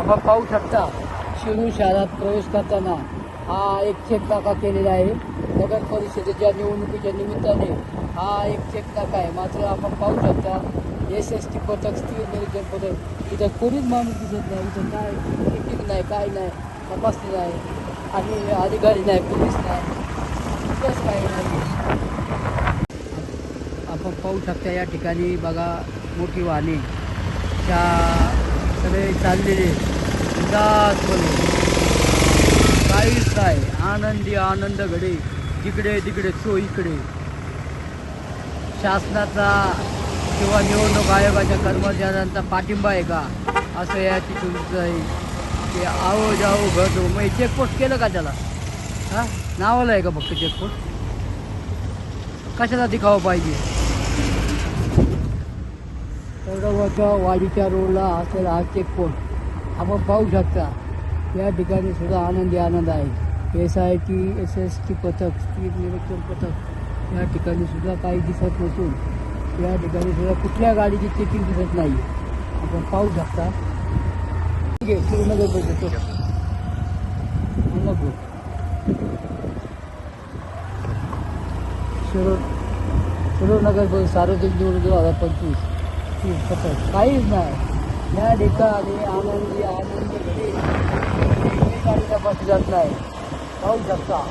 आपण पाहू शकता शिरूर शहरात प्रवेश करताना हा एक चेक नाका केलेला आहे. नगर परिषदेच्या निवडणुकीच्या निमित्ताने हा एक चेक नाका आहे. मात्र आपण पाहू शकता एस एस टी पथक स्थिर निरीक्षण पथक इथं कोणीच माणूस दिसत नाही. इथं काय टिकीट नाही काय नाही तपासणी नाही आणि अधिकारी नाही पोलीस नाही. कुठंच काही नाही. आपण पाहू शकता या ठिकाणी बघा मोठी वाहने. त्या सगळे चाललेले. उदासपणे काहीच काय आनंदी आनंद घडे. जिकडे तिकडे तो इकडे. शासनाचा किंवा निवडणूक आयोगाच्या कर्मचाऱ्यांचा पाठिंबा आहे का? असं या तिथून आहे की आओ जाओ घडो मग चेकपोस्ट केलं का त्याला? हां? नावाला आहे का फक्त चेकपोस्ट कशाला दिखावं पाहिजे? तळगावच्या वाडीच्या रोडला असलेला हा चेकपोस्ट आपण पाहू शकता या ठिकाणी सुद्धा आनंदी आनंद आहे. S I T S S T पथक स्पीड निरीक्षण पथक या ठिकाणी सुद्धा काही दिसत नसून या ठिकाणी सुद्धा कुठल्या गाडीची चेकिंग दिसत नाही. आपण पाहू शकता. ठीक आहे श्रीनगर बघतो नको शिरोड शिरोड सार्वजनिक निवडणूक दोन हजार पंचवीस. ती पथक काहीच नाही. या ठिकाणी आनंदी आनंदी घरी एकही गाडी तपासली जात नाही. पाहू शकता.